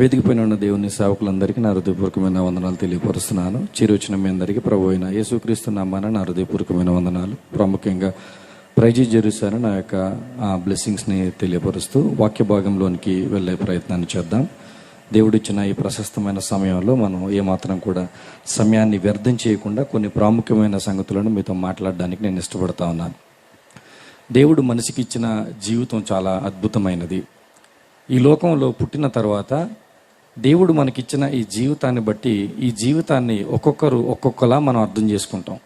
వేదికపైన ఉన్న దేవుని సేవకులందరికీ నా హృదయపూర్వకమైన వందనాలు తెలియపరుస్తున్నాను. చిరుచిన మీ అందరికీ ప్రభు అయిన యేసుక్రీస్తు నామాన నా హృదయపూర్వకమైన వందనాలు. ప్రాముఖ్యంగా ప్రైజీ జెరూసాను నా యొక్క బ్లెస్సింగ్స్ని తెలియపరుస్తూ వాక్య భాగంలోనికి వెళ్ళే ప్రయత్నాన్ని చేద్దాం. దేవుడిచ్చిన ఈ ప్రశస్తమైన సమయంలో మనం ఏమాత్రం కూడా సమయాన్ని వ్యర్థం చేయకుండా కొన్ని ప్రాముఖ్యమైన సంగతులను మీతో మాట్లాడడానికి నేను ఇష్టపడతా ఉన్నాను. దేవుడు మనిషికి ఇచ్చిన జీవితం చాలా అద్భుతమైనది. ఈ లోకంలో పుట్టిన తర్వాత దేవుడు మనకిచ్చిన ఈ జీవితాన్ని బట్టి ఈ జీవితాన్ని ఒక్కొక్కరు ఒక్కొక్కలా మనం అర్థం చేసుకుంటాం.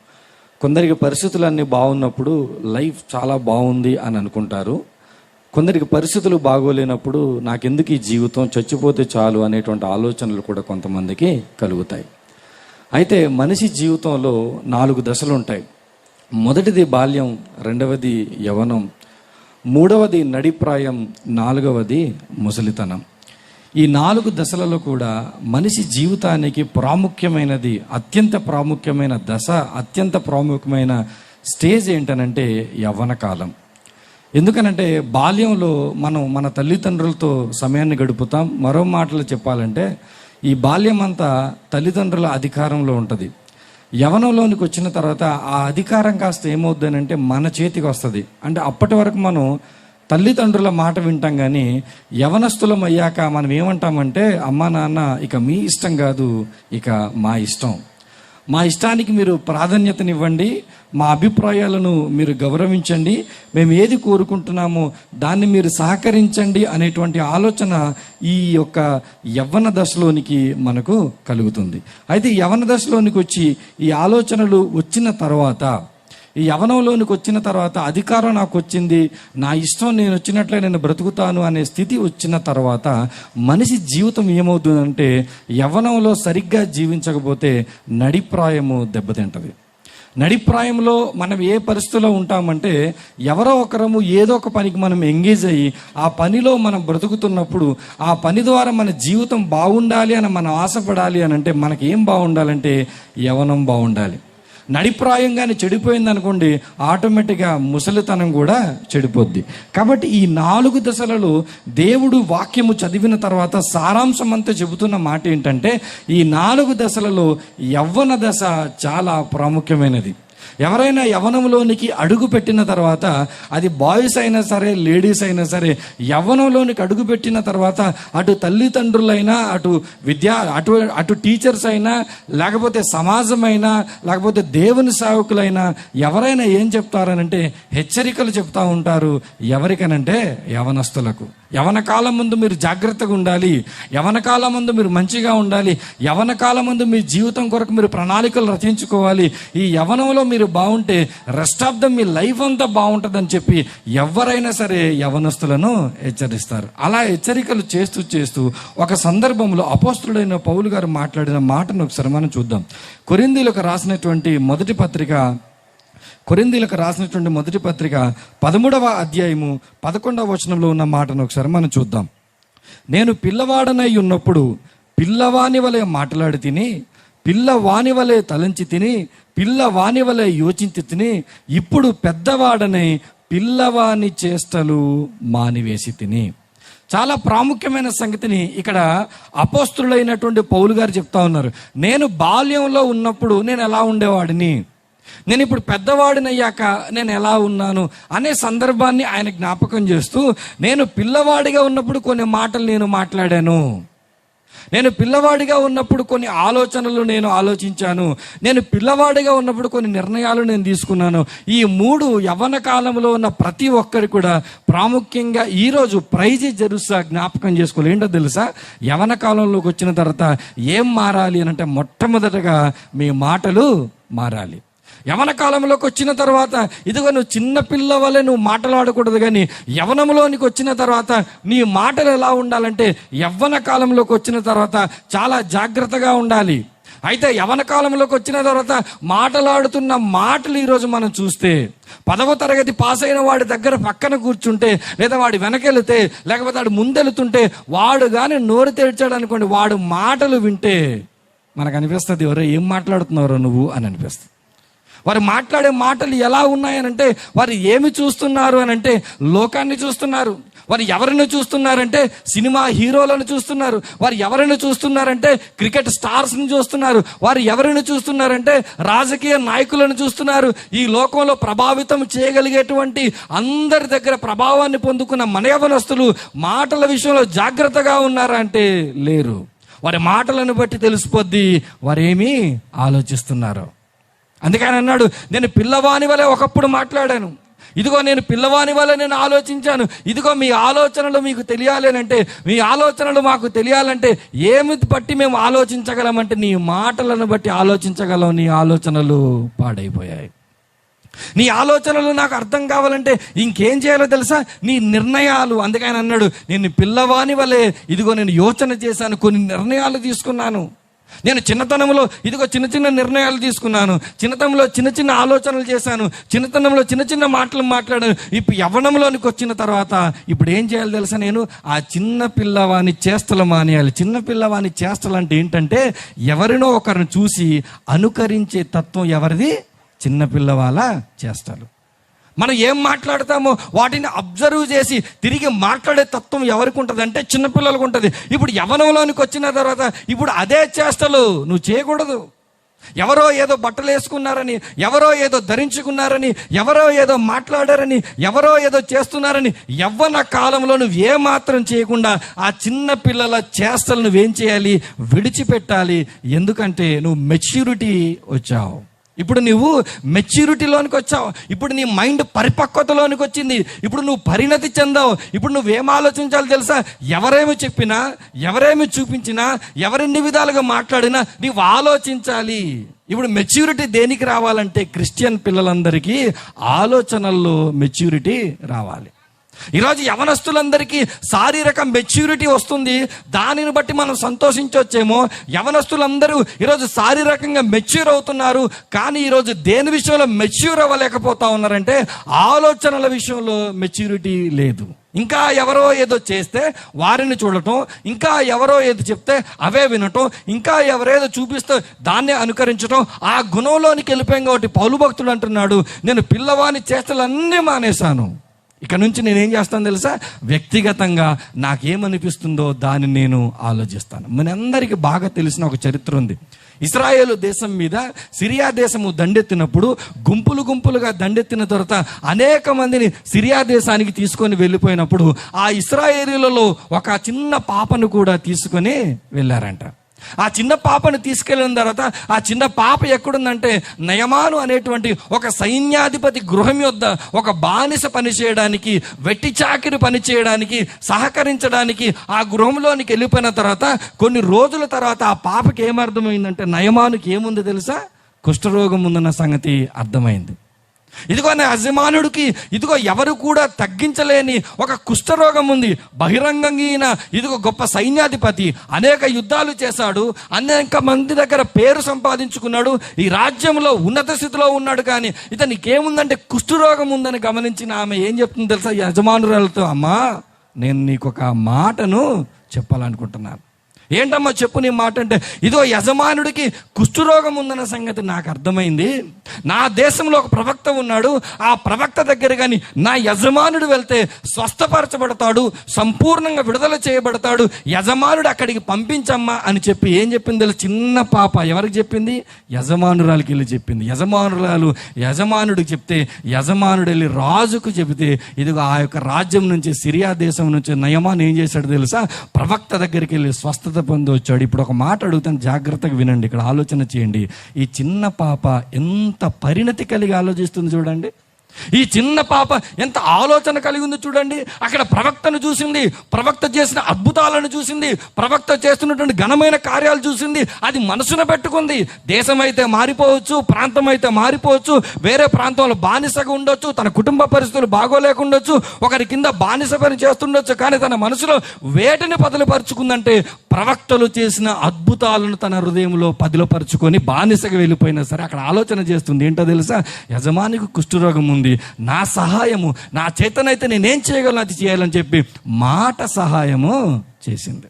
కొందరికి పరిస్థితులన్నీ బాగున్నప్పుడు లైఫ్ చాలా బాగుంది అని అనుకుంటారు. కొందరికి పరిస్థితులు బాగోలేనప్పుడు నాకెందుకు ఈ జీవితం చచ్చిపోతే చాలు అనేటువంటి ఆలోచనలు కూడా కొంతమందికి కలుగుతాయి. అయితే మనిషి జీవితంలో నాలుగు దశలు ఉంటాయి. మొదటిది బాల్యం రెండవది యవనం మూడవది నడిప్రాయం నాలుగవది ముసలితనం. ఈ నాలుగు దశలలో కూడా మనిషి జీవితానికి ప్రాముఖ్యమైనది అత్యంత ప్రాముఖ్యమైన దశ అత్యంత ప్రాముఖ్యమైన స్టేజ్ ఏంటనంటే యవ్వన కాలం. ఎందుకనంటే బాల్యంలో మనం మన తల్లిదండ్రులతో సమయాన్ని గడుపుతాం. మరో మాటలు చెప్పాలంటే ఈ బాల్యం అంతా తల్లిదండ్రుల అధికారంలో ఉంటుంది. యవనంలోనికి వచ్చిన తర్వాత ఆ అధికారం కాస్త ఏమవుద్దనంటే మన చేతికి వస్తుంది. అంటే అప్పటి వరకు మనం తల్లిదండ్రుల మాట వింటాం కానీ యవనస్తులం అయ్యాక మనం ఏమంటామంటే అమ్మా నాన్న ఇక మీ ఇష్టం కాదు ఇక మా ఇష్టం. మా ఇష్టానికి మీరు ప్రాధాన్యతనివ్వండి మా అభిప్రాయాలను మీరు గౌరవించండి మేము ఏది కోరుకుంటున్నామో దాన్ని మీరు సహకరించండి అనేటువంటి ఆలోచన ఈ యొక్క యవ్వన దశలోనికి మనకు కలుగుతుంది. అయితే యవ్వన దశలోనికి వచ్చి ఈ ఆలోచనలు వచ్చిన తర్వాత ఈ యవనంలోనికి వచ్చిన తర్వాత అధికారం నాకు వచ్చింది. నా ఇష్టం నేను వచ్చినట్లే నేను బ్రతుకుతాను అనే స్థితి వచ్చిన తర్వాత మనిషి జీవితం ఏమవుతుందంటే యవనంలో సరిగ్గా జీవించకపోతే నడిప్రాయము దెబ్బతింటది. నడిప్రాయంలో మనం ఏ పరిస్థితిలో ఉంటామంటే ఎవరో ఒకరము ఏదో ఒక పనికి మనం ఎంగేజ్ అయ్యి ఆ పనిలో మనం బ్రతుకుతున్నప్పుడు ఆ పని ద్వారా మన జీవితం బాగుండాలి అని మనం ఆశపడాలి అని అంటే మనకి ఏం బాగుండాలంటే యవనం బాగుండాలి. నడిప్రాయంగానే చెడిపోయింది అనుకోండి ఆటోమేటిక్గా ముసలితనం కూడా చెడిపోద్ది. కాబట్టి ఈ నాలుగు దశలలో దేవుడు వాక్యము చదివిన తర్వాత సారాంశం అంతా చెబుతున్న మాట ఏంటంటే ఈ నాలుగు దశలలో యవ్వన దశ చాలా ప్రాముఖ్యమైనది. ఎవరైనా యవనంలోనికి అడుగు పెట్టిన తర్వాత అది బాయ్స్ అయినా సరే లేడీస్ అయినా సరే యవ్వనంలోనికి అడుగు పెట్టిన తర్వాత అటు తల్లిదండ్రులైనా అటు విద్యా అటు అటు టీచర్స్ అయినా లేకపోతే సమాజం అయినా లేకపోతే దేవుని సేవకులైనా ఎవరైనా ఏం చెప్తారనంటే హెచ్చరికలు చెప్తా ఉంటారు ఎవరికనంటే యవనస్తులకు. యవన కాలం ముందు మీరు జాగ్రత్తగా ఉండాలి. యవన కాలం ముందు మీరు మంచిగా ఉండాలి. యవన కాలం ముందు మీ జీవితం కొరకు మీరు ప్రణాళికలు రచించుకోవాలి. ఈ యవనంలో మీరు బాగుంటే రెస్ట్ ఆఫ్ ద మీ లైఫ్ అంతా బాగుంటుందని చెప్పి ఎవరైనా సరే యవనస్తులను హెచ్చరిస్తారు. అలా హెచ్చరికలు చేస్తూ చేస్తూ ఒక సందర్భంలో అపోస్తుడైన పౌలు గారు మాట్లాడిన మాటను ఒకసారి మనం చూద్దాం. కొరిందీలకు రాసినటువంటి మొదటి పత్రిక కొరిందీలకు రాసినటువంటి మొదటి పత్రిక పదమూడవ అధ్యాయము పదకొండవ వచనంలో ఉన్న మాటను ఒకసారి మనం చూద్దాం. నేను పిల్లవాడనై ఉన్నప్పుడు పిల్లవాని వలె మాట్లాడి తిని పిల్లవాని వలె తలంచి తిని పిల్లవాని వలె యోచించి తిని ఇప్పుడు పెద్దవాడనై పిల్లవాని చేష్టలు మానివేసి తిని. చాలా ప్రాముఖ్యమైన సంగతిని ఇక్కడ అపోస్తుడైనటువంటి పౌలు గారు చెప్తా ఉన్నారు. నేను బాల్యంలో ఉన్నప్పుడు నేను ఎలా ఉండేవాడిని? నేను ఇప్పుడు పెద్దవాడినయ్యాక నేను ఎలా ఉన్నాను అనే సందర్భాన్ని ఆయన జ్ఞాపకం చేస్తూ నేను పిల్లవాడిగా ఉన్నప్పుడు కొన్ని మాటలు నేను మాట్లాడాను. నేను పిల్లవాడిగా ఉన్నప్పుడు కొన్ని ఆలోచనలు నేను ఆలోచించాను. నేను పిల్లవాడిగా ఉన్నప్పుడు కొన్ని నిర్ణయాలు నేను తీసుకున్నాను. ఈ మూడు యవ్వన కాలంలో ఉన్న ప్రతి ఒక్కరి కూడా ప్రాముఖ్యంగా ఈరోజు ప్రైజ్ జరుసా జ్ఞాపకం చేసుకోవాలి. ఏంటో తెలుసా? యవన కాలంలోకి వచ్చిన తర్వాత ఏం మారాలి అని అంటే మొట్టమొదటగా మీ మాటలు మారాలి. యవన కాలంలోకి వచ్చిన తర్వాత ఇదిగో నువ్వు చిన్న పిల్ల నువ్వు మాటలాడకూడదు కానీ యవనంలోనికి వచ్చిన తర్వాత నీ మాటలు ఎలా ఉండాలంటే యవ్వన కాలంలోకి వచ్చిన తర్వాత చాలా జాగ్రత్తగా ఉండాలి. అయితే యవన కాలంలోకి వచ్చిన తర్వాత మాటలాడుతున్న మాటలు ఈరోజు మనం చూస్తే పదవ తరగతి పాస్ అయిన వాడి దగ్గర పక్కన కూర్చుంటే లేదా వాడి వెనకెళితే లేకపోతే వాడు ముందెళుతుంటే వాడు కానీ నోరు తెరిచాడు అనుకోండి వాడు మాటలు వింటే మనకు అనిపిస్తుంది ఎవరో ఏం మాట్లాడుతున్నారో నువ్వు? అని అనిపిస్తుంది. వారు మాట్లాడే మాటలు ఎలా ఉన్నాయనంటే వారు ఏమి చూస్తున్నారు అని అంటే లోకాన్ని చూస్తున్నారు. వారు ఎవరిని చూస్తున్నారంటే సినిమా హీరోలను చూస్తున్నారు. వారు ఎవరిని చూస్తున్నారంటే క్రికెట్ స్టార్స్ని చూస్తున్నారు. వారు ఎవరిని చూస్తున్నారంటే రాజకీయ నాయకులను చూస్తున్నారు. ఈ లోకంలో ప్రభావితం చేయగలిగేటువంటి అందరి దగ్గర ప్రభావాన్ని పొందుకున్న మనయవనస్తులు మాటల విషయంలో జాగ్రత్తగా ఉన్నారా అంటే లేరు. వారి మాటలను బట్టి తెలిసిపోద్ది. వారేమీ ఆలోచిస్తున్నారు? అందుకని అన్నాడు నేను పిల్లవాని వలె ఒకప్పుడు మాట్లాడాను. ఇదిగో నేను పిల్లవాని వల్ల నేను ఆలోచించాను. ఇదిగో మీ ఆలోచనలు మీకు తెలియాలి అని అంటే మీ ఆలోచనలు మాకు తెలియాలంటే ఏమి బట్టి మేము ఆలోచించగలమంటే నీ మాటలను బట్టి ఆలోచించగలం నీ ఆలోచనలు పాడైపోయాయి. నీ ఆలోచనలు నాకు అర్థం కావాలంటే ఇంకేం చేయాలో తెలుసా? నీ నిర్ణయాలు. అందుకని అన్నాడు నేను పిల్లవాని వలె ఇదిగో నేను యోచన చేశాను కొన్ని నిర్ణయాలు తీసుకున్నాను. నేను చిన్నతనంలో ఇదిగో చిన్న చిన్న నిర్ణయాలు తీసుకున్నాను. చిన్నతనంలో చిన్న చిన్న ఆలోచనలు చేశాను. చిన్నతనంలో చిన్న చిన్న మాటలు మాట్లాడాను. ఇప్పుడు యవ్వనంలోనికి వచ్చిన తర్వాత ఇప్పుడు ఏం చేయాలి తెలుసా నేను? ఆ చిన్న పిల్లవాని చేష్టలు మానేయాలి. చిన్న పిల్లవాని చేష్టలు అంటే ఏంటంటే ఎవరినో ఒకరిని చూసి అనుకరించే తత్వం ఎవరిది? చిన్నపిల్లవాళ్ళ పిల్లవాళ్ళ చేస్తారు మనం ఏం మాట్లాడతామో వాటిని అబ్జర్వ్ చేసి తిరిగి మాట్లాడే తత్వం ఎవరికి ఉంటుంది? అంటే చిన్నపిల్లలకు ఉంటుంది. ఇప్పుడు యవనంలోనికి వచ్చిన తర్వాత ఇప్పుడు అదే చేష్టలు నువ్వు చేయకూడదు. ఎవరో ఏదో బట్టలు వేసుకున్నారని ఎవరో ఏదో ధరించుకున్నారని ఎవరో ఏదో మాట్లాడారని ఎవరో ఏదో చేస్తున్నారని యవ్వన కాలంలో నువ్వు ఏమాత్రం చేయకుండా ఆ చిన్న పిల్లల చేష్టలు నువ్వేం చేయాలి? విడిచిపెట్టాలి. ఎందుకంటే నువ్వు మెచ్యూరిటీ వచ్చావు. ఇప్పుడు నువ్వు మెచ్యూరిటీలోనికి వచ్చావు. ఇప్పుడు నీ మైండ్ పరిపక్వతలోనికి వచ్చింది ఇప్పుడు నువ్వు పరిణతి చెందావు. ఇప్పుడు నువ్వేం ఆలోచించాలో తెలుసా? ఎవరేమి చెప్పినా ఎవరేమి చూపించినా ఎవరెన్ని విధాలుగా మాట్లాడినా నువ్వు ఆలోచించాలి. ఇప్పుడు మెచ్యూరిటీ దేనికి రావాలంటే క్రిస్టియన్ పిల్లలందరికీ ఆలోచనల్లో మెచ్యూరిటీ రావాలి. ఈరోజు యవనస్తులందరికీ శారీరక మెచ్యూరిటీ వస్తుంది. దానిని బట్టి మనం సంతోషించవచ్చేమో యవనస్తులందరూ ఈరోజు శారీరకంగా మెచ్యూర్ అవుతున్నారు. కానీ ఈరోజు దేని విషయంలో మెచ్యూర్ అవ్వలేకపోతా ఉన్నారంటే ఆలోచనల విషయంలో మెచ్యూరిటీ లేదు. ఇంకా ఎవరో ఏదో చేస్తే వారిని చూడటం ఇంకా ఎవరో ఏదో చెప్తే అవే వినటం ఇంకా ఎవరేదో చూపిస్తే దాన్నే అనుకరించటం ఆ గుణంలోనికి వెళ్ళిపోయాం కాబట్టి పౌలు భక్తుడు అంటున్నాడు నేను పిల్లవాని చేష్టలన్నీ మానేశాను. ఇక నుంచి నేనేం చేస్తాను తెలుసా? వ్యక్తిగతంగా నాకేమనిపిస్తుందో దాన్ని నేను ఆలోచిస్తాను. మనందరికీ బాగా తెలిసిన ఒక చరిత్ర ఉంది. ఇస్రాయేలు దేశం మీద సిరియా దేశము దండెత్తినప్పుడు గుంపులు గుంపులుగా దండెత్తిన తర్వాత అనేక మందిని సిరియా దేశానికి తీసుకొని వెళ్ళిపోయినప్పుడు ఆ ఇస్రాయేలీలలో ఒక చిన్న పాపను కూడా తీసుకొని వెళ్ళారంట. ఆ చిన్న పాపను తీసుకెళ్ళిన తర్వాత ఆ చిన్న పాప ఎక్కడుందంటే నయమాను అనేటువంటి ఒక సైన్యాధిపతి గృహం యొద్ద ఒక బానిస పని చేయడానికి వెట్టి చాకిరి పని చేయడానికి సహకరించడానికి ఆ గృహంలోనికి వెళ్ళిపోయిన తర్వాత కొన్ని రోజుల తర్వాత ఆ పాపకి ఏమర్థమైందంటే నయమానుకి ఏముంది తెలుసా? కుష్ఠరోగం ఉందన్న సంగతి అర్థమైంది. ఇదిగో నా యజమానుడికి ఇదిగో ఎవరు కూడా తగ్గించలేని ఒక కుష్ఠరోగం ఉంది. బహిరంగంగా ఇదిగో గొప్ప సైన్యాధిపతి అనేక యుద్ధాలు చేశాడు అనేక మంది దగ్గర పేరు సంపాదించుకున్నాడు ఈ రాజ్యంలో ఉన్నత స్థితిలో ఉన్నాడు కానీ ఇతనికి ఏముందంటే కుష్ఠరోగం ఉందని గమనించిన ఆమె ఏం చెప్తుంది తెలుసా యజమానురాలతో? అమ్మా నేను నీకు ఒక మాటను చెప్పాలనుకుంటున్నాను. ఏంటమ్మా చెప్పు నీ మాట అంటే ఇదో యజమానుడికి కుష్ఠరోగం ఉందన్న సంగతి నాకు అర్థమైంది. నా దేశంలో ఒక ప్రవక్త ఉన్నాడు ఆ ప్రవక్త దగ్గర కానీ నా యజమానుడు వెళ్తే స్వస్థపరచబడతాడు సంపూర్ణంగా విడుదల చేయబడతాడు యజమానుడు అక్కడికి పంపించమ్మా అని చెప్పి ఏం చెప్పింది? చిన్న పాప ఎవరికి చెప్పింది? యజమానురాలకి వెళ్ళి చెప్పింది. యజమానురాలు యజమానుడికి చెప్తే యజమానుడు వెళ్ళి రాజుకు చెబితే ఇదిగో ఆ యొక్క రాజ్యం నుంచి సిరియా దేశం నుంచి నయమాన్ ఏం చేశాడు తెలుసా? ప్రవక్త దగ్గరికి వెళ్ళి స్వస్థత పొంది వచ్చాడు. ఇప్పుడు ఒక మాట అడుగుతాను జాగ్రత్తగా వినండి. ఇక్కడ ఆలోచన చేయండి. ఈ చిన్న పాప ఎంత పరిణతి కలిగి ఆలోచిస్తుంది చూడండి. ఈ చిన్న పాప ఎంత ఆలోచన కలిగి ఉంది చూడండి. అక్కడ ప్రవక్తను చూసింది ప్రవక్త చేసిన అద్భుతాలను చూసింది ప్రవక్త చేస్తున్నటువంటి ఘనమైన కార్యాలు చూసింది. అది మనసున పెట్టుకుంది. దేశం అయితే మారిపోవచ్చు ప్రాంతం అయితే మారిపోవచ్చు వేరే ప్రాంతంలో బానిసగా ఉండొచ్చు తన కుటుంబ పరిస్థితులు బాగోలేకుండొచ్చు ఒకరి కింద బానిస పని చేస్తుండొచ్చు కానీ తన మనసులో వేటిని పదిలపరుచుకుందంటే ప్రవక్తలు చేసిన అద్భుతాలను తన హృదయంలో పదిలపరుచుకొని బానిసగా వెళ్ళిపోయినా సరే అక్కడ ఆలోచన చేస్తుంది. ఏంటో తెలుసా? యజమానికి కుష్ఠరోగం ఉంది. నా సహాయము నా చేతనైతే నేనేం చేయగలను అది చేయాలని చెప్పి మాట సహాయము చేసింది.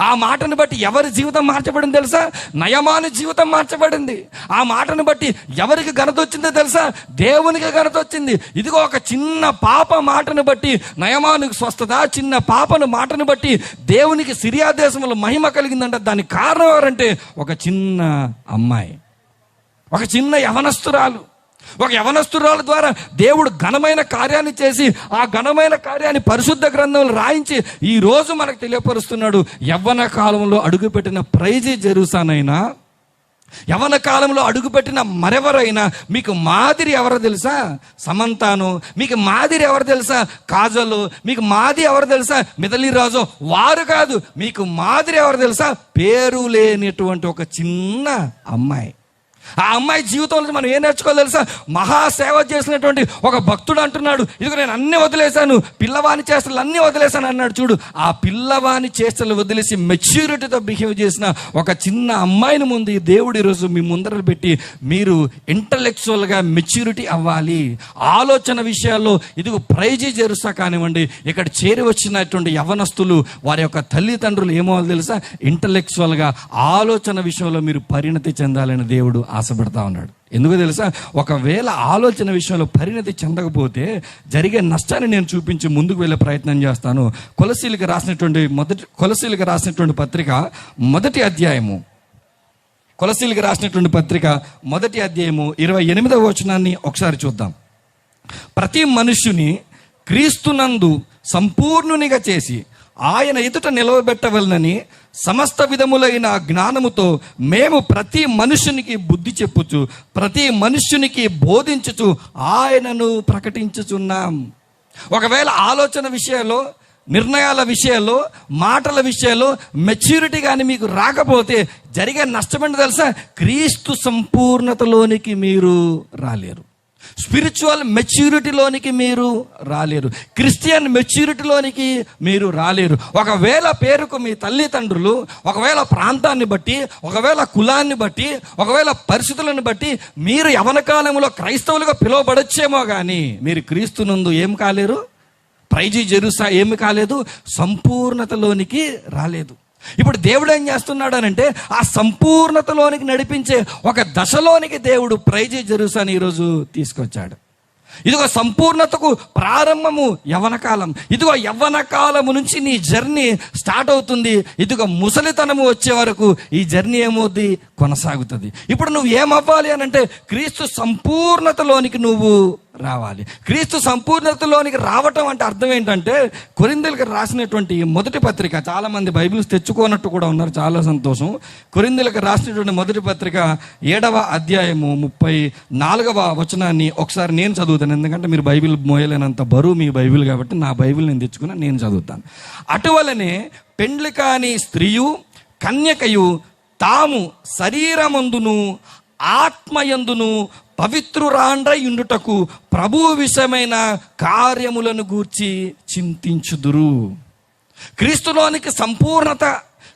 ఆ మాటను బట్టి ఎవరి జీవితం మార్చబడింది తెలుసా? నయమాని జీవితం మార్చబడింది. ఆ మాటను బట్టి ఎవరికి ఘనత వచ్చిందో తెలుసా? దేవునికి ఘనత వచ్చింది. ఇదిగో ఒక చిన్న పాప మాటను బట్టి నయమానికి స్వస్థత చిన్న పాపను మాటను బట్టి దేవునికి సిరియా దేశంలో మహిమ కలిగిందంట. దానికి కారణం ఎవరంటే ఒక చిన్న అమ్మాయి. ఒక చిన్న యవనస్తురాలు. ఒక యవనస్తురాల ద్వారా దేవుడు ఘనమైన కార్యాన్ని చేసి ఆ ఘనమైన కార్యాన్ని పరిశుద్ధ గ్రంథంలో రాయించి ఈ రోజు మనకు తెలియపరుస్తున్నాడు యవ్వన కాలంలో అడుగుపెట్టిన ప్రైజీ జరుగుతానైనా యవన కాలంలో అడుగుపెట్టిన మరెవరైనా? మీకు మాదిరి ఎవరు తెలుసా? సమంతాను. మీకు మాదిరి ఎవరు తెలుసా? కాజలు. మీకు మాది ఎవరు తెలుసా? మిదలిరాజు వారు కాదు. మీకు మాదిరి ఎవరు తెలుసా? పేరు లేనటువంటి ఒక చిన్న అమ్మాయి. ఆ అమ్మాయి జీవితంలో మనం ఏం నేర్చుకోవాలి తెలుసా? మహాసేవ చేసినటువంటి ఒక భక్తుడు అంటున్నాడు. ఇదిగో నేను అన్ని వదిలేశాను. పిల్లవాని చేష్టలు అన్ని వదిలేశాను అన్నాడు చూడు. ఆ పిల్లవాని చేష్టలు వదిలేసి మెచ్యూరిటీతో బిహేవ్ చేసిన ఒక చిన్న అమ్మాయిని ముందు ఈ దేవుడు ఈరోజు మీ ముందర పెట్టి మీరు ఇంటలెక్చువల్గా మెచ్యూరిటీ అవ్వాలి. ఆలోచన విషయాల్లో ఇదిగో ప్రైజీ చేరుస్తా కానివ్వండి. ఇక్కడ చేరి వచ్చినటువంటి యవనస్తులు వారి యొక్క తల్లిదండ్రులు ఏమో తెలుసా? ఇంటలెక్చువల్గా ఆలోచన విషయంలో మీరు పరిణతి చెందాలని దేవుడు ఆశపడతా ఉన్నాడు. ఎందుకు తెలుసా? ఒకవేళ ఆలోచన విషయంలో పరిణతి చెందకపోతే జరిగే నష్టాన్ని నేను చూపించి ముందుకు వెళ్ళే ప్రయత్నం చేస్తాను. కొలసీలకు రాసినటువంటి మొదటి కొలసీలకు రాసినటువంటి పత్రిక మొదటి అధ్యాయము. కొలసీలకు రాసినటువంటి పత్రిక మొదటి అధ్యాయము ఇరవై ఎనిమిదవ వచనాన్ని ఒకసారి చూద్దాం. ప్రతి మనుష్యుని క్రీస్తునందు సంపూర్ణునిగా చేసి ఆయన ఎదుట నిలవబెట్టవలనని సమస్త విధములైన జ్ఞానముతో మేము ప్రతి మనుషునికి బుద్ధి చెప్పుచు ప్రతి మనుష్యునికి బోధించుచు ఆయనను ప్రకటించుచున్నాం. ఒకవేళ ఆలోచన విషయంలో నిర్ణయాల విషయంలో మాటల విషయంలో మెచ్యూరిటీ కానీ మీకు రాకపోతే జరిగే నష్టమేంటి తెలుసా? క్రీస్తు సంపూర్ణతలోనికి మీరు రాలేరు. స్పిరిచువల్ మెచ్యూరిటీలోనికి మీరు రాలేరు. క్రిస్టియన్ మెచ్యూరిటీలోనికి మీరు రాలేరు. ఒకవేళ పేరుకు మీ తల్లిదండ్రులు ఒకవేళ ప్రాంతాన్ని బట్టి ఒకవేళ కులాన్ని బట్టి ఒకవేళ పరిస్థితులను బట్టి మీరు యవన కాలంలో క్రైస్తవులుగా పిలువబడొచ్చేమో కానీ మీరు క్రీస్తునందు ఏం కాలేరు? ప్రైజీ జెరుసా ఏమి కాలేదు? సంపూర్ణతలోనికి రాలేదు. ఇప్పుడు దేవుడు ఏం చేస్తున్నాడనంటే ఆ సంపూర్ణతలోనికి నడిపించే ఒక దశలోనికి దేవుడు ప్రైజీ జరుగుతాను ఈరోజు తీసుకొచ్చాడు. ఇదిగో సంపూర్ణతకు ప్రారంభము యవనకాలం ఇదిగో యవ్వనకాలము నుంచి నీ జర్నీ స్టార్ట్ అవుతుంది. ఇదిగో ముసలితనము వచ్చే వరకు ఈ జర్నీ ఏమవుద్ది? కొనసాగుతుంది. ఇప్పుడు నువ్వు ఏమవ్వాలి అని అంటే క్రీస్తు సంపూర్ణతలోనికి నువ్వు రావాలి. క్రీస్తు సంపూర్ణతలోనికి రావటం అంటే అర్థం ఏంటంటే కొరిందెలకు రాసినటువంటి మొదటి పత్రిక చాలామంది బైబిల్స్ తెచ్చుకోనట్టు కూడా ఉన్నారు చాలా సంతోషం. కొరిందెలకు రాసినటువంటి మొదటి పత్రిక ఏడవ అధ్యాయము ముప్పై నాలుగవ వచనాన్ని ఒకసారి నేను చదువుతాను. ఎందుకంటే మీరు బైబిల్ మోయలేనంత బరువు మీ బైబిల్ కాబట్టి నా బైబిల్ నేను తెచ్చుకుని నేను చదువుతాను. అటువలనే పెండ్లి కాని స్త్రీయు కన్యకయు తాము శరీరమందును ఆత్మయందును పవిత్రురాండ్రై ఉండుటకు ప్రభు విషయమైన కార్యములను గూర్చి చింతించుదురు. క్రీస్తులోనికి సంపూర్ణత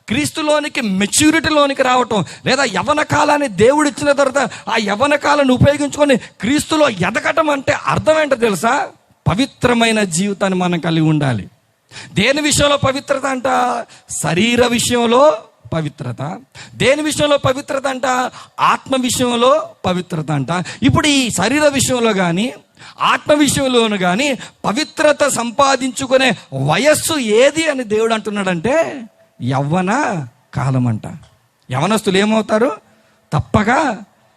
క్రీస్తులోనికి మెచ్యూరిటీలోనికి రావటం లేదా యవన కాలాన్ని దేవుడు ఇచ్చిన తర్వాత ఆ యవన కాలాన్ని ఉపయోగించుకొని క్రీస్తులో ఎదగటం అంటే అర్థం ఏంటో తెలుసా? పవిత్రమైన జీవితాన్ని మనం కలిగి ఉండాలి. దేని విషయంలో పవిత్రత అంట? శరీర విషయంలో పవిత్రత. దేని విషయంలో పవిత్రత అంట? ఆత్మ విషయంలో పవిత్రత అంట. ఇప్పుడు ఈ శరీర విషయంలో కానీ ఆత్మ విషయంలోను కానీ పవిత్రత సంపాదించుకునే వయస్సు ఏది అని దేవుడు అంటున్నాడంటే యవ్వన కాలం అంట యవనస్తులు ఏమవుతారు? తప్పగా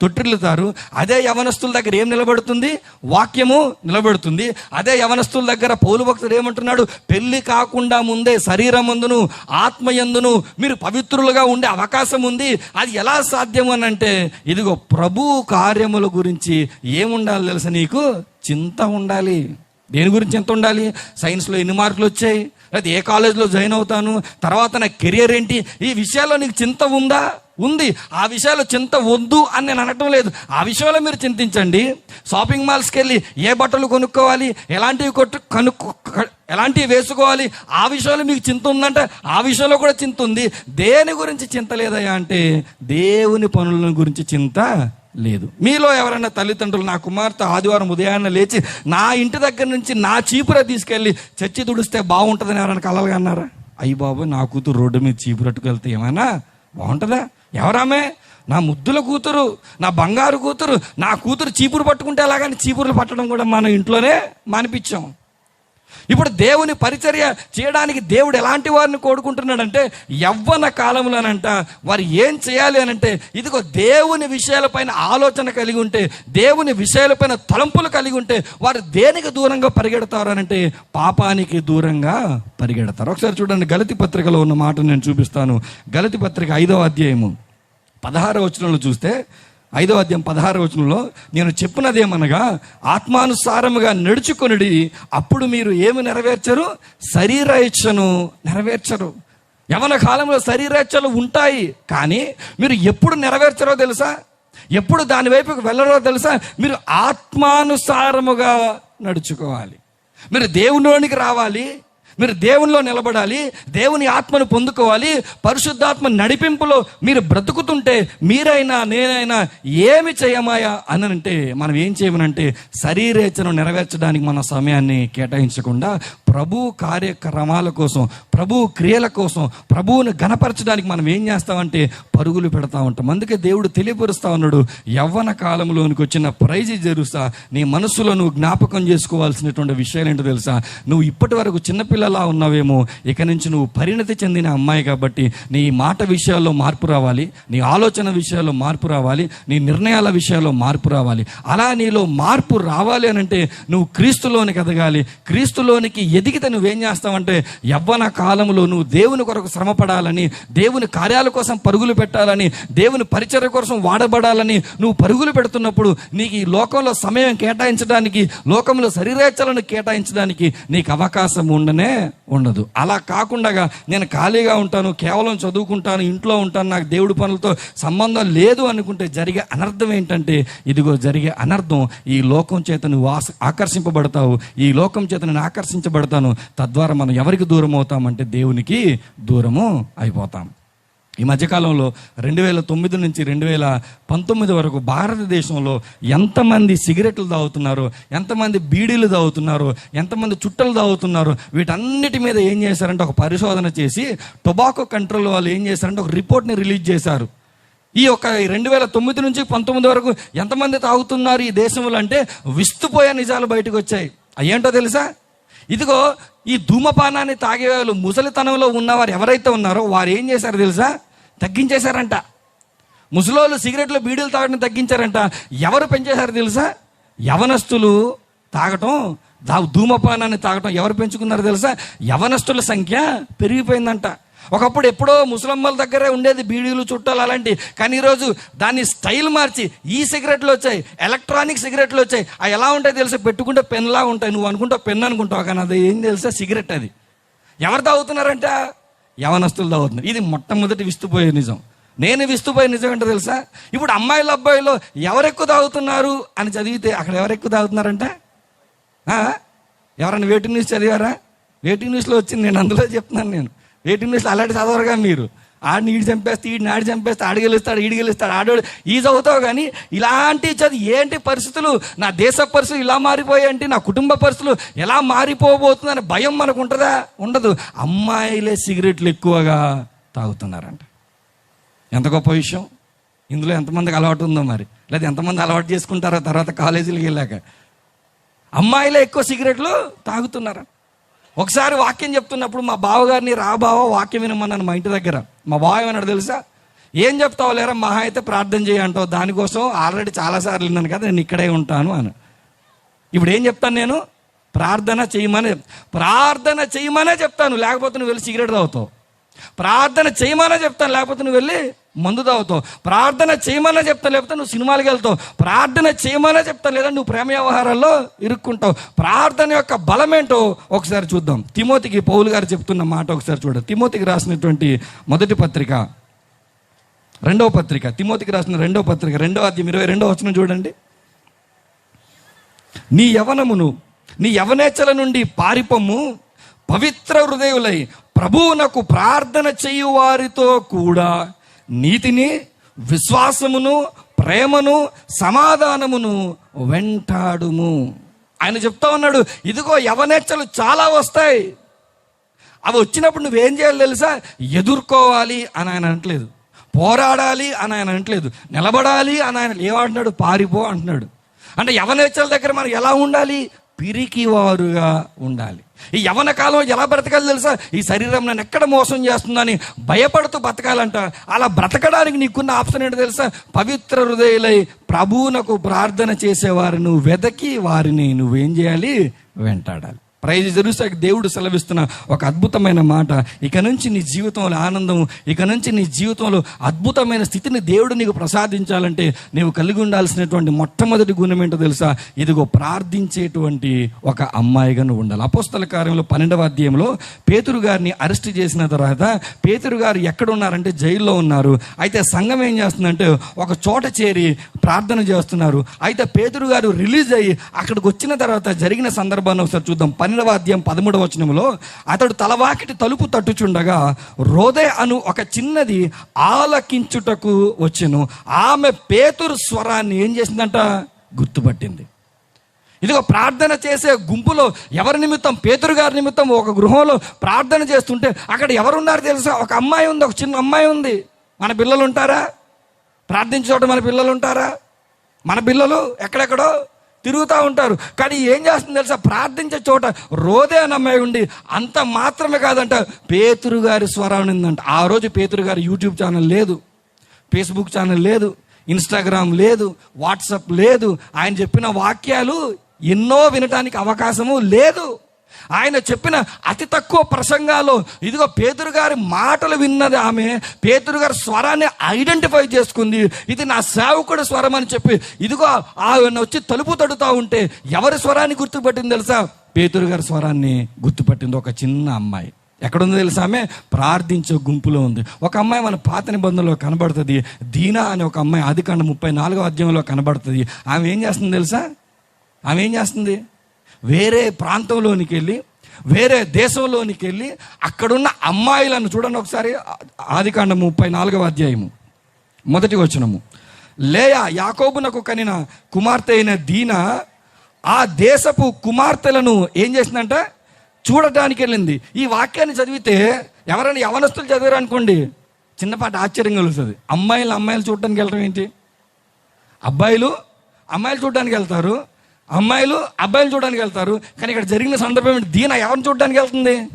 తొట్టిల్లుతారు. అదే యవనస్తుల దగ్గర ఏం నిలబడుతుంది? వాక్యము నిలబడుతుంది. అదే యవనస్తుల దగ్గర పౌలు భక్తుడు ఏమంటున్నాడు? పెళ్ళి కాకుండా ముందే శరీరమందును ఆత్మయందును మీరు పవిత్రులుగా ఉండే అవకాశం ఉంది. అది ఎలా సాధ్యం అని అంటే ఇదిగో ప్రభు కార్యముల గురించి ఏముండాలి తెలుసా నీకు? చింత ఉండాలి. దేని గురించి ఎంత ఉండాలి? సైన్స్లో ఎన్ని మార్కులు వచ్చాయి? లేదా ఏ కాలేజ్లో జాయిన్ అవుతాను? తర్వాత నా కెరియర్ ఏంటి? ఈ విషయాల్లో నీకు చింత ఉందా? ఉంది. ఆ విషయాల్లో చింత వద్దు అని నేను అనటం లేదు. ఆ విషయంలో మీరు చింతించండి. షాపింగ్ మాల్స్కి వెళ్ళి ఏ బట్టలు కొనుక్కోవాలి? ఎలాంటివి కొట్టు కనుక్కో ఎలాంటివి వేసుకోవాలి? ఆ విషయంలో మీకు చింత ఉందంటే. ఆ విషయంలో కూడా చింత ఉంది. దేని గురించి చింత లేదయ్యా అంటే దేవుని పనుల గురించి చింత లేదు. మీలో ఎవరైనా తల్లిదండ్రులు నా కుమార్తె ఆదివారం ఉదయాన్నే లేచి నా ఇంటి దగ్గర నుంచి నా చీపుర తీసుకెళ్ళి చర్చి తుడిస్తే బాగుంటుందని ఎవరైనా కలలుగా అన్నారా? అయ్యి బాబు నా కూతురు రోడ్డు మీద చీపురట్టుకెళ్తే ఏమైనా బాగుంటుందా? ఎవరామే? నా ముద్దుల కూతురు నా బంగారు కూతురు నా కూతురు చీపురు పట్టుకుంటే అలాగని చీపురులు పట్టడం కూడా మనం ఇంట్లోనే మానిపించాం. ఇప్పుడు దేవుని పరిచర్య చేయడానికి దేవుడు ఎలాంటి వారిని కోరుకుంటున్నాడంటే యవ్వన కాలంలోనంట వారు ఏం చేయాలి అనంటే ఇదిగో దేవుని విషయాలపైన ఆలోచన కలిగి ఉంటే దేవుని విషయాలపైన తలంపులు కలిగి ఉంటే వారు దేనికి దూరంగా పరిగెడతారు అనంటే పాపానికి దూరంగా పరిగెడతారు. ఒకసారి చూడండి గలతి పత్రికలో ఉన్న మాట నేను చూపిస్తాను. గలతి పత్రిక ఐదవ అధ్యాయము పదహారవ వచనంలో చూస్తే ఐదో అధ్యాయం పదహారు వచనంలో నేను చెప్పినదేమనగా ఆత్మానుసారముగా నడుచుకొనిడి అప్పుడు మీరు ఏమి నెరవేర్చరు? శరీర ఇచ్చను నెరవేర్చరు. యవన కాలంలో శరీర ఇచ్చలు ఉంటాయి కానీ మీరు ఎప్పుడు నెరవేర్చరో తెలుసా? ఎప్పుడు దాని వైపుకు వెళ్ళరో తెలుసా? మీరు ఆత్మానుసారముగా నడుచుకోవాలి. మీరు దేవునిలోనికి రావాలి మీరు దేవునిలో నిలబడాలి దేవుని ఆత్మను పొందుకోవాలి పరిశుద్ధాత్మ నడిపింపులో మీరు బ్రతుకుతుంటే మీరైనా నేనైనా ఏమి చేయమాయా అని అంటే మనం ఏం చేయమనంటే శరీరేచ్ఛను నెరవేర్చడానికి మన సమయాన్ని కేటాయించకుండా ప్రభు కార్యక్రమాల కోసం ప్రభు క్రియల కోసం ప్రభువుని గణపరచడానికి మనం ఏం చేస్తామంటే పరుగులు పెడతా ఉంటాం. అందుకే దేవుడు తెలియపరుస్తా ఉన్నాడు యవ్వన కాలంలోనికి వచ్చిన ప్రైజ్ జరుస్తా నీ మనసులో నువ్వు జ్ఞాపకం చేసుకోవాల్సినటువంటి విషయాలు ఏంటో తెలుసా? నువ్వు ఇప్పటి వరకు చిన్నపిల్లలా ఉన్నావేమో ఇక నుంచి నువ్వు పరిణతి చెందిన అమ్మాయి కాబట్టి నీ మాట విషయాల్లో మార్పు రావాలి నీ ఆలోచన విషయాల్లో మార్పు రావాలి నీ నిర్ణయాల విషయాల్లో మార్పు రావాలి. అలా నీలో మార్పు రావాలి అని అంటే నువ్వు క్రీస్తులోనికి ఎదగాలి. క్రీస్తులోనికి ఎదిగితే నువ్వేం చేస్తావంటే యవ్వన కాలంలో నువ్వు దేవుని కొరకు శ్రమపడాలని దేవుని కార్యాల కోసం పరుగులు పెట్టాలని దేవుని పరిచర్య కోసం వాడబడాలని నువ్వు పరుగులు పెడుతున్నప్పుడు నీకు ఈ లోకంలో సమయం కేటాయించడానికి లోకంలో శరీరేచ్ఛలను కేటాయించడానికి నీకు అవకాశం ఉండనే ఉండదు. అలా కాకుండా నేను ఖాళీగా ఉంటాను కేవలం చదువుకుంటాను ఇంట్లో ఉంటాను నాకు దేవుడి పనులతో సంబంధం లేదు అనుకుంటే జరిగే అనర్థం ఏంటంటే ఇదిగో జరిగే అనర్థం ఈ లోకం చేత నువ్వు ఆకర్షింపబడతావు ఈ లోకం చేత నేను పడతాను తద్వారా మనం ఎవరికి దూరం అవుతామంటే దేవునికి దూరము అయిపోతాం. ఈ మధ్యకాలంలో రెండు వేల తొమ్మిది నుంచి రెండు వేల పంతొమ్మిది వరకు భారతదేశంలో ఎంతమంది సిగరెట్లు తాగుతున్నారు ఎంతమంది బీడీలు తాగుతున్నారు ఎంతమంది చుట్టలు తాగుతున్నారు వీటన్నిటి మీద ఏం చేశారంటే ఒక పరిశోధన చేసి టొబాకో కంట్రోల్ వాళ్ళు ఏం చేశారంటే ఒక రిపోర్ట్ని రిలీజ్ చేశారు. ఈ యొక్క రెండు వేల తొమ్మిది నుంచి పంతొమ్మిది వరకు ఎంతమంది తాగుతున్నారు ఈ దేశంలో అంటే విస్తుపోయే నిజాలు బయటకు వచ్చాయి. ఏంటో తెలుసా? ఇదిగో ఈ ధూమపానాన్ని తాగే వాళ్ళు ముసలితనంలో ఉన్నవారు ఎవరైతే ఉన్నారో వారు ఏం చేశారు తెలుసా? తగ్గించేశారంట. ముసలోళ్ళు సిగరెట్లు బీడీలు తాగడం తగ్గించారంట. ఎవరు పెంచేశారు తెలుసా? యవనస్తులు తాగటం దా ధూమపానాన్ని తాగటం ఎవరు పెంచుకున్నారు తెలుసా? యవనస్తుల సంఖ్య పెరిగిపోయిందంట. ఒకప్పుడు ఎప్పుడో ముసలమ్మల దగ్గరే ఉండేది బీడీలు చుట్టాలు అలాంటి. కానీ ఈరోజు దాన్ని స్టైల్ మార్చి ఈ సిగరెట్లు వచ్చాయి ఎలక్ట్రానిక్ సిగరెట్లు వచ్చాయి. అవి ఎలా ఉంటాయి తెలుసా? పెట్టుకుంటే పెన్లా ఉంటాయి. నువ్వు అనుకుంటావు పెన్ అనుకుంటావు కానీ అది ఏం తెలుసా? సిగరెట్ అది. ఎవరు తాగుతున్నారంట? యవనస్తులు తాగుతున్నారు. ఇది మొట్టమొదటి విస్తుపోయే నిజం. నేను విస్తుపోయే నిజం ఏంటో తెలుసా? ఇప్పుడు అమ్మాయిలు అబ్బాయిలు ఎవరు ఎక్కువ తాగుతున్నారు అని చదివితే అక్కడ ఎవరు ఎక్కువ తాగుతున్నారంట? ఎవరైనా వెయిటింగ్ న్యూస్ చదివారా? వేటింగ్ న్యూస్లో వచ్చింది నేను అందులో చెప్తున్నాను నేను. వెయిటింగ్ న్యూస్లో అలాంటి చదవరుగా మీరు. ఆడిని ఈడు చంపేస్తే ఈడిని ఆడి చంపేస్తే ఆడి గెలుస్తాడు ఈడు గెలుస్తాడు ఆడోడు ఈ చదువుతావు కానీ ఇలాంటి చదువు ఏంటి పరిస్థితులు నా దేశ పరిస్థితులు ఇలా మారిపోయాయంటే నా కుటుంబ పరిస్థితులు ఎలా మారిపోబోతుందని భయం మనకు ఉంటుందా? ఉండదు. అమ్మాయిలే సిగరెట్లు ఎక్కువగా తాగుతున్నారంట. ఎంత గొప్ప విషయం. ఇందులో ఎంతమందికి అలవాటు ఉందో మరి. లేదా ఎంతమంది అలవాటు చేసుకుంటారో తర్వాత కాలేజీలకు వెళ్ళాక. అమ్మాయిలే ఎక్కువ సిగరెట్లు తాగుతున్నారు ఒకసారి వాక్యం చెప్తున్నప్పుడు మా బావగారిని రాబావ వాక్యం వినమన్నాను మా ఇంటి దగ్గర. మా బావ ఏమన్నాడు తెలుసా? ఏం చెప్తావు లేరా మహా అయితే ప్రార్థన చేయంటావు దానికోసం ఆల్రెడీ చాలాసార్లు విన్నాను కదా నేను ఇక్కడే ఉంటాను అని. ఇప్పుడు ఏం చెప్తాను నేను? ప్రార్థన చేయమనే ప్రార్థన చేయమనే చెప్తాను. లేకపోతే నువ్వు వెళ్ళి సిగరెట్ తాగుతావు. ప్రార్థన చేయమనే చెప్తాను. లేకపోతే నువ్వు వెళ్ళి మందు తాగుతావు. ప్రార్థన చేయమనే చెప్తా లేకపోతే నువ్వు సినిమాలకు వెళ్తావు. ప్రార్థన చేయమనే చెప్తా లేదా నువ్వు ప్రేమ వ్యవహారాల్లో ఇరుక్కుంటావు. ప్రార్థన యొక్క బలమేంటో ఒకసారి చూద్దాం. తిమోతికి పౌలు గారు చెప్తున్న మాట ఒకసారి చూడ తిమోతికి రాసినటువంటి మొదటి పత్రిక రెండవ పత్రిక. తిమోతికి రాసిన రెండవ పత్రిక రెండవ అధ్యయం ఇరవై రెండవ వచనం చూడండి. నీ యవనమును నీ యవనేచల నుండి పారిపొమ్ము పవిత్ర హృదయులై ప్రభువునకు ప్రార్థన చేయు వారితో కూడా నీతిని విశ్వాసమును ప్రేమను సమాధానమును వెంటాడుము. ఆయన చెప్తా ఉన్నాడు ఇదిగో యవనేచ్చలు చాలా వస్తాయి. అవి వచ్చినప్పుడు నువ్వేం చేయాలి తెలుసా? ఎదుర్కోవాలి అని ఆయన అనట్లేదు. పోరాడాలి అని ఆయన అనట్లేదు. నిలబడాలి అని ఆయన ఏమంటున్నాడు పారిపో అంటున్నాడు. అంటే యవనేచ్చల దగ్గర మనం ఎలా ఉండాలి? పిరికివారుగా ఉండాలి. ఈ యవన కాలం ఎలా బ్రతకాలి తెలుసా? ఈ శరీరం నన్ను ఎక్కడ మోసం చేస్తుందని భయపడుతూ బతకాలంట. అలా బ్రతకడానికి నీకున్న ఆప్షన్ ఏంటో తెలుసా? పవిత్ర హృదయులై ప్రభువునకు ప్రార్థన చేసేవారిని వెదకి వారిని నువ్వేం చేయాలి? వెంటాడాలి. ప్రైజ్ జరుసాక దేవుడు సెలవిస్తున్న ఒక అద్భుతమైన మాట. ఇక నుంచి నీ జీవితంలో ఆనందం ఇక నుంచి నీ జీవితంలో అద్భుతమైన స్థితిని దేవుడు నీకు ప్రసాదించాలంటే నీవు కలిగి ఉండాల్సినటువంటి మొట్టమొదటి గుణం ఏంటో తెలుసా? ఇదిగో ప్రార్థించేటువంటి ఒక అమ్మాయిగా నువ్వు ఉండాలి. అపోస్తల కార్యంలో పన్నెండవ అధ్యాయంలో పేతురు గారిని అరెస్ట్ చేసిన తర్వాత పేతురు గారు ఎక్కడ ఉన్నారంటే జైల్లో ఉన్నారు. అయితే సంఘం ఏం చేస్తుందంటే ఒక చోట చేరి ప్రార్థన చేస్తున్నారు. అయితే పేతురు గారు రిలీజ్ అయ్యి అక్కడికి వచ్చిన తర్వాత జరిగిన సందర్భాన్ని ఒకసారి చూద్దాం. పన్నెండవ అధ్యాయం పదమూడవ వచనంలో అతడు తలవాకిటి తలుపు తట్టుచుండగా రోదే అను ఒక చిన్నది ఆలకించుటకు వచ్చెను. ఆమె పేతురు స్వరాన్ని ఏం చేసిందంట? గుర్తుపట్టింది. ఇదిగో ప్రార్థన చేసే గుంపులో ఎవరి నిమిత్తం? పేతురు గారి నిమిత్తం ఒక గృహంలో ప్రార్థన చేస్తుంటే అక్కడ ఎవరున్నారు తెలుసా? ఒక అమ్మాయి ఉంది ఒక చిన్న అమ్మాయి ఉంది. మన పిల్లలు ఉంటారా? ప్రార్థించే మన పిల్లలు ఉంటారా? మన పిల్లలు ఎక్కడెక్కడో? తిరుగుతూ ఉంటారు. కానీ ఏం చేస్తుంది తెలుసా? ప్రార్థించే చోట రోదే అని ఉండి అంత మాత్రమే కాదంట పేతురు గారి స్వరం ఉందంట ఆ రోజు పేతురు గారి యూట్యూబ్ ఛానల్ లేదు. ఫేస్బుక్ ఛానల్ లేదు. ఇన్స్టాగ్రామ్ లేదు. వాట్సాప్ లేదు. ఆయన చెప్పిన వాక్యాలు ఎన్నో వినటానికి అవకాశము లేదు. ఆయన చెప్పిన అతి తక్కువ ప్రసంగాలు ఇదిగో పేతురు గారి మాటలు విన్నది ఆమె. పేతురు గారి స్వరాన్ని ఐడెంటిఫై చేసుకుంది. ఇది నా సేవకుడి స్వరం అని చెప్పి ఇదిగో ఆయన వచ్చి తలుపు తడుతూ ఉంటే ఎవరి స్వరాన్ని గుర్తుపట్టింది తెలుసా? పేతురు గారి స్వరాన్ని గుర్తుపట్టింది ఒక చిన్న అమ్మాయి. ఎక్కడుందో తెలుసా ఆమె? ప్రార్థించే గుంపులో ఉంది. ఒక అమ్మాయి మన పాత నిబంధనలో కనబడుతుంది. దీనా అనే ఒక అమ్మాయి ఆదికాండ ముప్పై నాలుగో అధ్యాయంలో కనబడుతుంది. ఆమె ఏం చేస్తుంది తెలుసా? ఆమె ఏం చేస్తుంది? వేరే ప్రాంతంలోనికి వెళ్ళి వేరే దేశంలోనికి వెళ్ళి అక్కడున్న అమ్మాయిలను చూడండి ఒకసారి. ఆదికాండము ముప్పై నాలుగవ అధ్యాయము మొదటి వచనము. లేయా యాకోబునకు కనిన కుమార్తె అయిన దీన ఆ దేశపు కుమార్తెలను ఏం చేసిందంట? చూడటానికి వెళ్ళింది. ఈ వాక్యాన్ని చదివితే ఎవరైనా యవనస్తులు చదివారు అనుకోండి చిన్నపాటి ఆశ్చర్యం కలుగుతుంది అమ్మాయిలు అమ్మాయిలు చూడటానికి వెళ్ళడం ఏంటి? అబ్బాయిలు అమ్మాయిలు చూడడానికి వెళ్తారు. అమ్మాయిలు అబ్బాయిలు చూడడానికి వెళ్తారు కానీ ఇక్కడ జరిగిన సందర్భం ఏంటి? దీన ఎవరిని చూడడానికి వెళ్తుంది.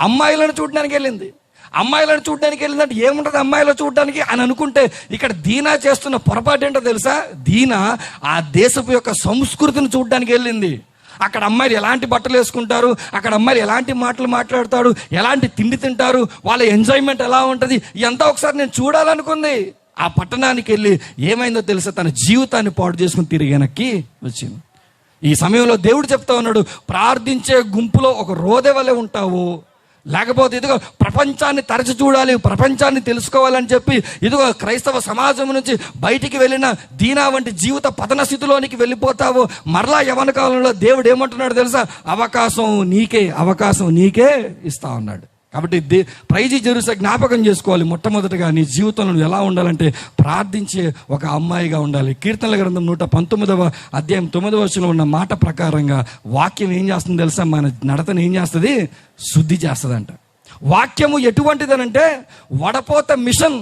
అమ్మాయిలను చూడడానికి వెళ్ళింది. అమ్మాయిలను చూడడానికి వెళ్ళిందంటే ఏముంటుంది అమ్మాయిలో చూడడానికి అని అనుకుంటే ఇక్కడ దీనా చేస్తున్న పొరపాటు ఏంటో తెలుసా? దీనా ఆ దేశపు యొక్క సంస్కృతిని చూడడానికి వెళ్ళింది. అక్కడ అమ్మాయిలు ఎలాంటి బట్టలు వేసుకుంటారు? అక్కడ అమ్మాయిలు ఎలాంటి మాటలు మాట్లాడతారు? ఎలాంటి తిండి తింటారు? వాళ్ళ ఎంజాయ్మెంట్ ఎలా ఉంటుంది? ఎంత ఒకసారి నేను చూడాలనుకుంది. ఆ పట్టణానికి వెళ్ళి ఏమైందో తెలుసా? తన జీవితాన్ని పాడు చేసుకుని తిరిగి వెనక్కి వచ్చింది. ఈ సమయంలో దేవుడు చెప్తా ఉన్నాడు ప్రార్థించే గుంపులో ఒక రోదె వలె ఉంటావు. లేకపోతే ఇదిగో ప్రపంచాన్ని తరచి చూడాలి ప్రపంచాన్ని తెలుసుకోవాలని చెప్పి ఇదిగో క్రైస్తవ సమాజం నుంచి బయటికి వెళ్ళిన దీనా వంటి జీవిత పతన స్థితిలోనికి వెళ్ళిపోతావు. మరలా యవన కాలంలో దేవుడు ఏమంటున్నాడు తెలుసా? అవకాశం నీకే అవకాశం నీకే ఇస్తా ఉన్నాడు. కాబట్టి దే ప్రైజీ జరుస జ్ఞాపకం చేసుకోవాలి మొట్టమొదటిగా. నీ జీవితంలో నువ్వు ఎలా ఉండాలంటే ప్రార్థించే ఒక అమ్మాయిగా ఉండాలి. కీర్తనల గ్రంథం నూట పంతొమ్మిదవ అధ్యాయం తొమ్మిదవ వర్షంలో ఉన్న మాట ప్రకారంగా వాక్యం ఏం చేస్తుంది తెలుసా? మన నడతను ఏం చేస్తుంది? శుద్ధి చేస్తుందంట. వాక్యము ఎటువంటిదనంటే వడపోత మిషన్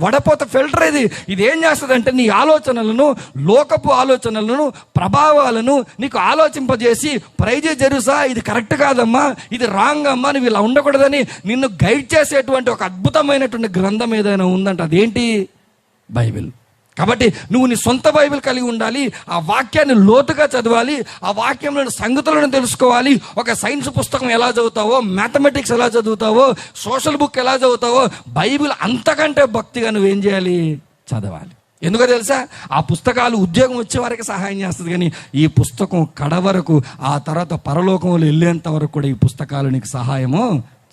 వడపోత ఫిల్టర్ ఇది. ఇది ఏం చేస్తుందంటే నీ ఆలోచనలను లోకపు ఆలోచనలను ప్రభావాలను నీకు ఆలోచింపజేసి ప్రైజే జరుసా ఇది కరెక్ట్ కాదమ్మా ఇది రాంగ్ అమ్మా నువ్వు ఇలా ఉండకూడదని నిన్ను గైడ్ చేసేటువంటి ఒక అద్భుతమైనటువంటి గ్రంథం ఏదైనా ఉందంట అదేంటి? బైబిల్. కాబట్టి నువ్వు నీ సొంత బైబిల్ కలిగి ఉండాలి ఆ వాక్యాన్ని లోతుగా చదవాలి ఆ వాక్యంలోని సంగతులను తెలుసుకోవాలి ఒక సైన్స్ పుస్తకం ఎలా చదువుతావో మ్యాథమెటిక్స్ ఎలా చదువుతావో సోషల్ బుక్ ఎలా చదువుతావో బైబిల్ అంతకంటే భక్తిగా నువ్వేం చేయాలి? చదవాలి. ఎందుకో తెలుసా? ఆ పుస్తకాలు ఉద్యోగం వచ్చే వరకు సహాయం చేస్తుంది కానీ ఈ పుస్తకం కడ వరకు ఆ తర్వాత పరలోకంలో వెళ్ళేంత వరకు కూడా ఈ పుస్తకాలు నీకు సహాయము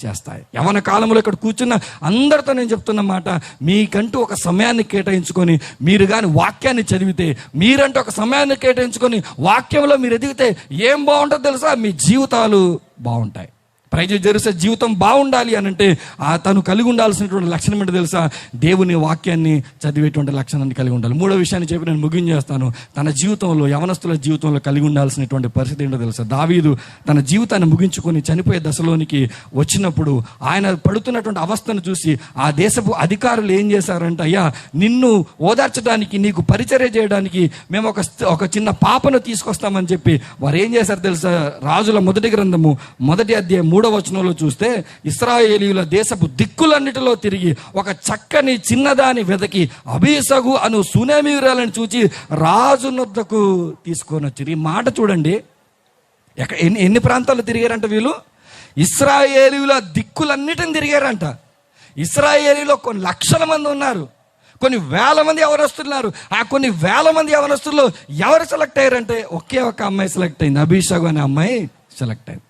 చేస్తాయి. యవన కాలంలో ఇక్కడ కూర్చున్న అందరితో నేను చెప్తున్న మాట మీకంటూ ఒక సమయాన్ని కేటాయించుకొని మీరు కానీ వాక్యాన్ని చదివితే మీరంటూ ఒక సమయాన్ని కేటాయించుకొని వాక్యంలో మీరు ఎదిగితే ఏం బాగుంటుందో తెలుసా? మీ జీవితాలు బాగుంటాయి. ప్రైజ్ జెరుసే జీవితం బాగుండాలి అని అంటే ఆ తను కలిగి ఉండాల్సినటువంటి లక్షణం ఏంటో తెలుసా? దేవుని వాక్యాన్ని చదివేటువంటి లక్షణాన్ని కలిగి ఉండాలి. మూడో విషయాన్ని చెప్పి నేను ముగించేస్తాను తన జీవితంలో యవనస్తుల జీవితంలో కలిగి ఉండాల్సినటువంటి పరిస్థితి ఏంటో తెలుసా? దావీదు తన జీవితాన్ని ముగించుకొని చనిపోయే దశలోనికి వచ్చినప్పుడు ఆయన పడుతున్నటువంటి అవస్థను చూసి ఆ దేశపు అధికారులు ఏం చేశారంటే అయ్యా నిన్ను ఓదార్చడానికి నీకు పరిచర్య చేయడానికి మేము ఒక ఒక చిన్న పాపను తీసుకొస్తామని చెప్పి వారు ఏం చేశారు తెలుసా? రాజుల మొదటి గ్రంథము మొదటి అధ్యాయం మూడవ వచనంలో చూస్తే ఇస్రాయేలీల దేశపు దిక్కులన్నిటిలో తిరిగి ఒక చక్కని చిన్నదాని వెదకి అభిసగు అను సునేమీరాలను చూచి రాజు నొద్దకు తీసుకొని వచ్చారు ఈ మాట చూడండి. ఎక్కడ ఎన్ని ఎన్ని ప్రాంతాలు తిరిగారంట వీళ్ళు? ఇస్రాయేలీల దిక్కులన్నిటిని తిరిగారంట. ఇస్రాయేలీలో కొన్ని లక్షల మంది ఉన్నారు. కొన్ని వేల మంది ఎవరొస్తున్నారు ఆ కొన్ని వేల మంది ఎవరొస్తుల్లో ఎవరు సెలెక్ట్ అయ్యారంటే ఒకే ఒక అమ్మాయి సెలెక్ట్ అయింది. అభిషేక్ అనే అమ్మాయి సెలెక్ట్ అయింది.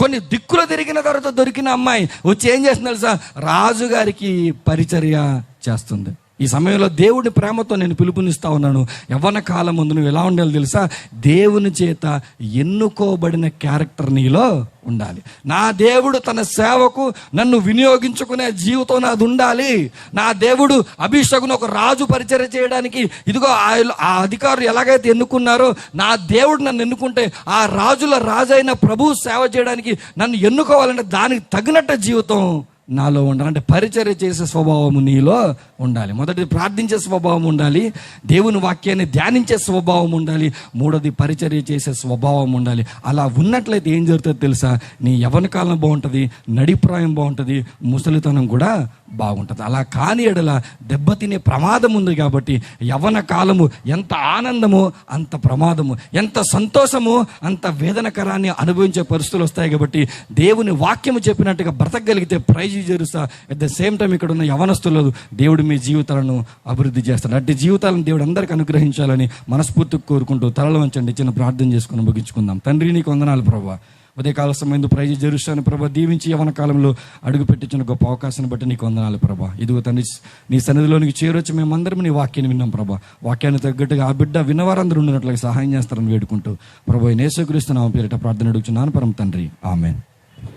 కొన్ని దిక్కులు తిరిగిన తర్వాత దొరికిన అమ్మాయి వచ్చి ఏం చేస్తుంది తెలుసా? రాజుగారికి పరిచర్య చేస్తుంది. ఈ సమయంలో దేవుడి ప్రేమతో నేను పిలుపునిస్తా ఉన్నాను. యవ్వన కాలం ముందు నువ్వు ఎలా ఉండాలి తెలుసా? దేవుని చేత ఎన్నుకోబడిన క్యారెక్టర్ నీలో ఉండాలి. నా దేవుడు తన సేవకు నన్ను వినియోగించుకునే జీవితం నాది ఉండాలి. నా దేవుడు అభిషేకును ఒక రాజు పరిచయ చేయడానికి ఇదిగో ఆ- ఆ అధికారులు ఎలాగైతే ఎన్నుకున్నారో నా దేవుడు నన్ను ఎన్నుకుంటే ఆ రాజుల రాజైన ప్రభు సేవ చేయడానికి నన్ను ఎన్నుకోవాలంటే దానికి తగినట్టు జీవితం నాలో ఉండాలి. అంటే పరిచర్య చేసే స్వభావము నీలో ఉండాలి. మొదటి ప్రార్థించే స్వభావం ఉండాలి. దేవుని వాక్యాన్ని ధ్యానించే స్వభావం ఉండాలి. మూడోది పరిచర్య చేసే స్వభావం ఉండాలి. అలా ఉన్నట్లయితే ఏం జరుగుతుందో తెలుసా? నీ యవన కాలం బాగుంటుంది నడిప్రాయం బాగుంటుంది ముసలితనం కూడా బాగుంటుంది. అలా కాని ఎడల దెబ్బతినే ప్రమాదం ఉంది కాబట్టి యవన కాలము ఎంత ఆనందమో అంత ప్రమాదము. ఎంత సంతోషమో అంత వేదనకరాన్ని అనుభవించే పరిస్థితులు వస్తాయి కాబట్టి దేవుని వాక్యము చెప్పినట్టుగా బ్రతకగలిగితే ప్రైజ్ జరుస్తా అట్ ద సేమ్ టైం ఇక్కడ ఉన్న యవనస్తులు దేవుడు మీ జీవితాలను అభివృద్ధి చేస్తాడు. అట్టి జీవితాలను దేవుడు అందరికి అనుగ్రహించాలని మనస్ఫూర్తిగా కోరుకుంటూ తలలు వంచండి. చిన్న ప్రార్థన చేసుకుని ముగించుకుందాం. తండ్రి నీకు వందనాలు ప్రభావ ఉదయకాల సమయంలో ప్రైజ్ జరుస్తాను ప్రభా. దీవించి యవన కాలంలో అడుగుపెట్టించిన గొప్ప అవకాశాన్ని బట్టి నీకు వందనాలు ప్రభా. ఇదిగో తండ్రి నీ సన్నిధిలోనికి చేరొచ్చి మేమందరం నీ వాక్యాన్ని విన్నాం ప్రభా. వాక్యాన్ని తగ్గట్టుగా ఆ బిడ్డ విన్నవారందరూ ఉండినట్లుగా సహాయం చేస్తారని వేడుకుంటూ ప్రభా నేసుక్రీస్తు నామ పేరిట ప్రార్థన అడుగుతున్నాను పరం తండ్రి. ఆమెన్.